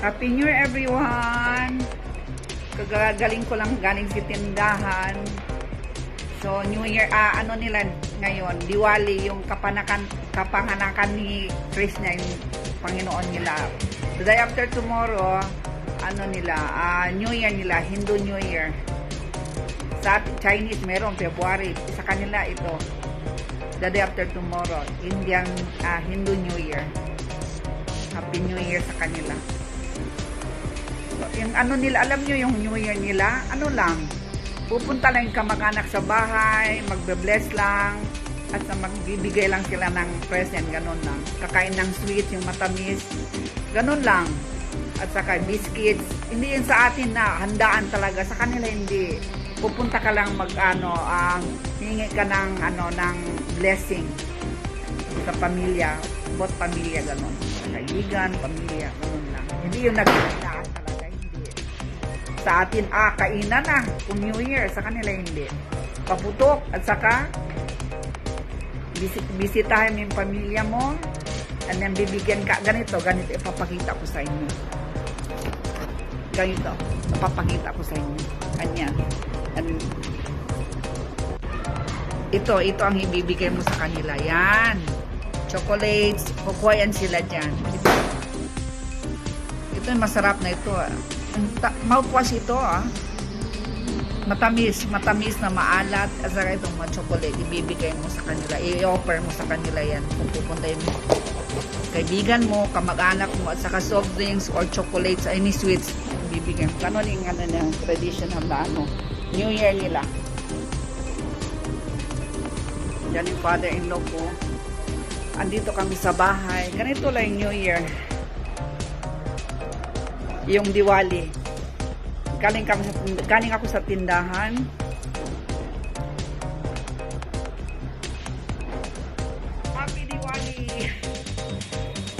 Happy New Year everyone! Kagagaling ko lang galing si tindahan. So, New Year, ah, ano nila ngayon, Diwali, yung kapanakan, kapanganakan ni Krishna, yung Panginoon nila. The day after tomorrow, ano nila, ah, New Year nila, Hindu New Year. Sa Chinese, meron, February. Sa kanila ito, the day after tomorrow, Indian, ah, Hindu New Year. Happy New Year sa kanila. Yung ano nila, alam nyo yung New Year nila, ano lang, pupunta lang yung kamag-anak sa bahay, magbe-bless lang, at magbibigay lang sila ng present, ganun lang. Kakain ng sweets, yung matamis, ganun lang. At saka biscuits, hindi yun sa atin na handaan talaga, sa kanila hindi. Pupunta ka lang mag, ano, ah, hingi ka ng, ano, ng blessing sa pamilya, both pamilya, ganun. Kaibigan, pamilya, ganun lang. Hindi yung hindi. Sa atin, ah, kainan na, kung New Year, sa kanila hindi. Paputok, at saka, bisit bisitahin mo yung pamilya mo, and then bibigyan ka, ganito, ganito, ipapakita ko sa inyo. Ganito, ipapakita ko sa inyo. Kanya. And, ito, ito ang ibibigay mo sa kanila. Yan. Chocolates, kukuhayan sila dyan. Ito, ito masarap na ito. ah. Mouthwash ito ah. Matamis, matamis na maalat. At saka itong chocolate, ibibigay mo sa kanila. I-offer mo sa kanila yan kung pupunta yung kaibigan mo, kamag-anak mo, at saka soft drinks or chocolates, any sweets, ibibigay mo. Ano yung ano na traditional na ano, New Year nila. Yan yung father-in-law ko. Andito kami sa bahay. Ganito lang yung New Year. Yung Diwali. Galing, kami sa, galing ako sa tindahan. Happy Diwali!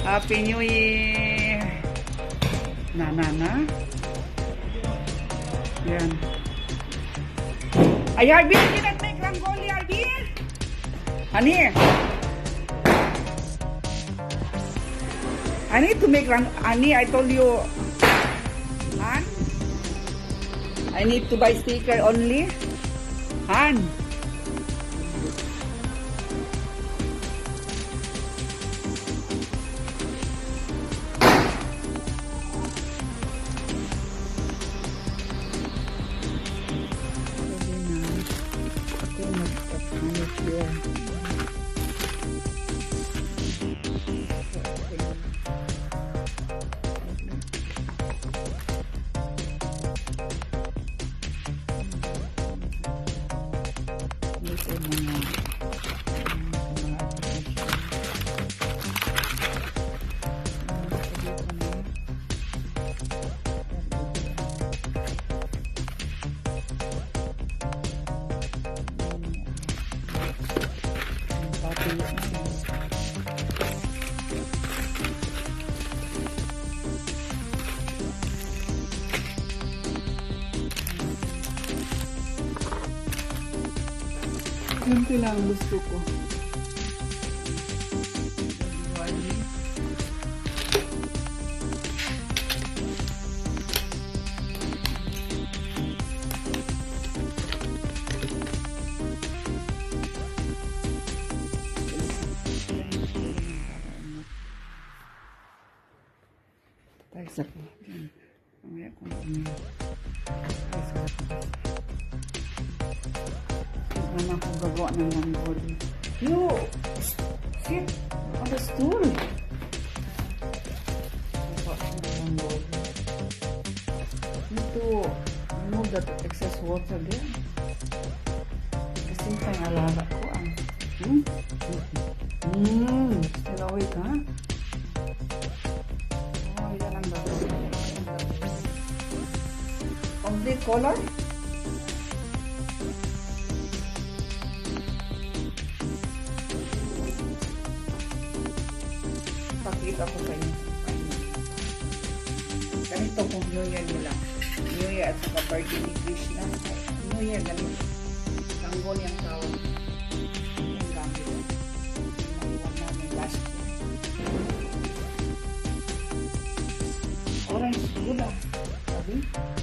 Happy New Year! Na, na, na. Yan. Ay, you didn't make rangoli, Arby? Honey. I need to make rang... Honey, I told you... I need to buy sticker only. Han? Ganito lang ang gusto ko. Tayo sa ko. Mamaya ko. Tayo sa ko. Naman ako gagawa ng rangoli. You! Sit on the stool! Gagawa ng rangoli. Need to remove that excess water there. Kasi alaga ko ah. Hmm? Hmm. Still awake ha? Ang gagawin. Complete color? Pakita ko sa inyo. Ganito kung New Year nila. New Year at saka birthday ni Krishna. New Year, ganito. Tanggol yung tawag. Yung gamit. Naiwan namin last year. Orange gula. Sabi? Yung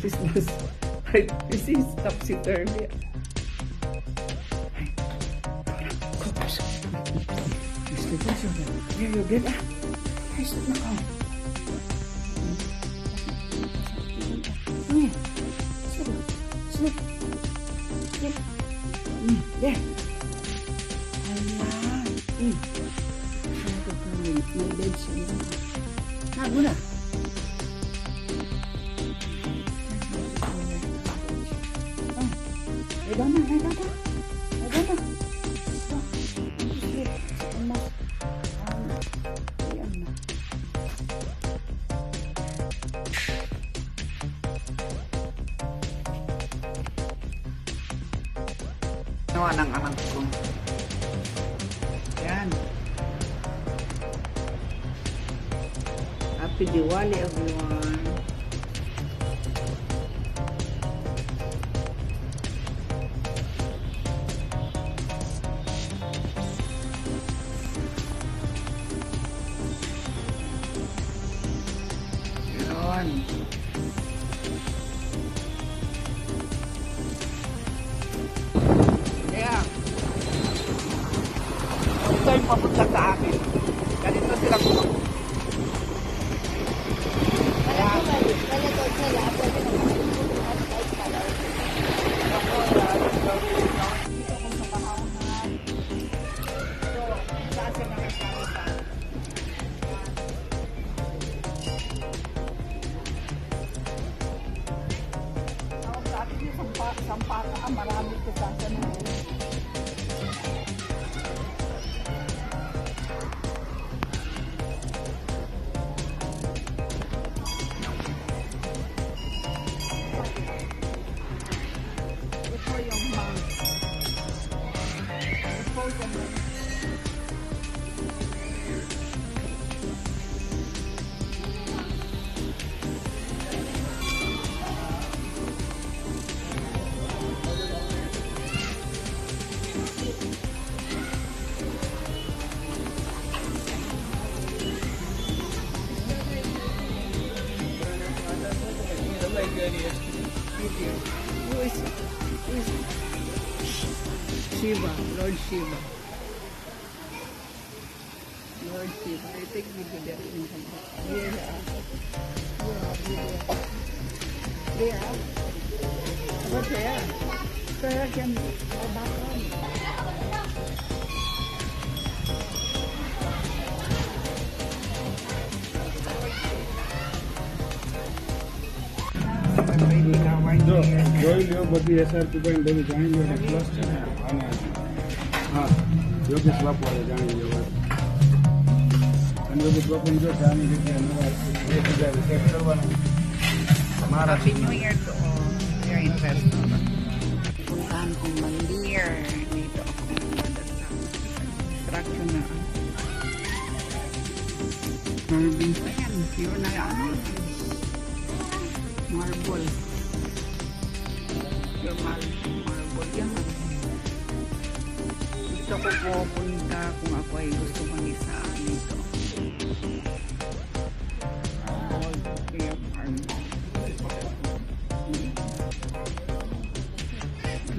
Christmas. Ay, this is topsy-turvy. Ay, Kopos. Gusto ko siya. Here you get ah. Ay, stop na ka. Ay, sorry. Sorry. Yeah. Mm, yeah. Ayan. Mm. Ano ko po, may, may bed siya. Hago na. Anak ko. Yan. Happy Diwali everyone. Papunta sa akin. Ganito sila kumakain. Shiva, Lord Shiva. Lord Shiva. I take video there in Here, uh, there. There. But there. There can go back on. Already covered જો here. જોઈ લ્યો બધી એસઆરપી પણ બધી જાણી લો ને પ્લસ છે ને અને હા યોગેશ બાપુ વાળે જાણી લો વાત અને યોગેશ બાપુ જો છે આની જગ્યાએ નવા એક હજાર સેટ કરવાના મારા Happy New Year to all. Your investment. Puntahan kong mandir. Dito ako nadasal. Instruction na. Marvin. Ayan. Yun na ano. Marble. Mar- marble. Yan. Dito ko pupunta kung ako ay gusto mag-isa dito. All kaya marble.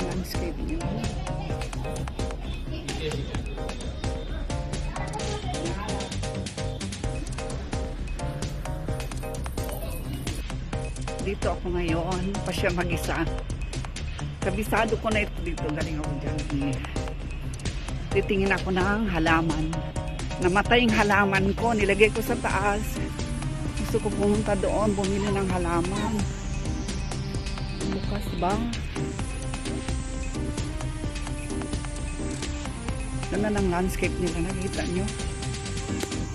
landscape niya. Dito ako ngayon, pa siya mag-isa. Kabisado ko na ito dito, galing ako dyan. Titingin ako ng halaman. Namatay yung halaman ko, nilagay ko sa taas. Gusto ko pumunta doon, bumili ng halaman. Bukas ba? Ganda ng landscape nila, nakita nyo?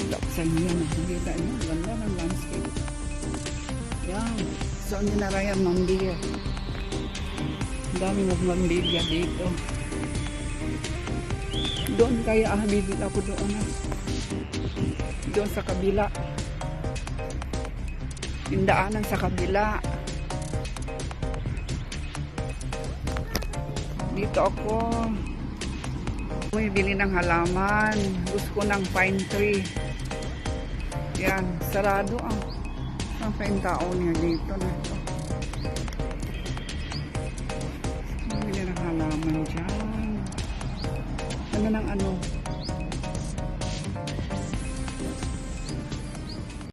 Ito sa inyo yan, nakita nyo? Ganda ng landscape. Yan. So, nyo na rin ang mambilya. Ang dami mong mambilya dito. Doon kaya ah, bibili ako doon. ah. Doon sa kabila. Yung daanan sa kabila. Dito ako. Bumibili ng halaman. Gusto ko ng pine tree. Yan, sarado ah. Ang pa yung tao niya dito na ito. Halaman dyan. Ano ng ano?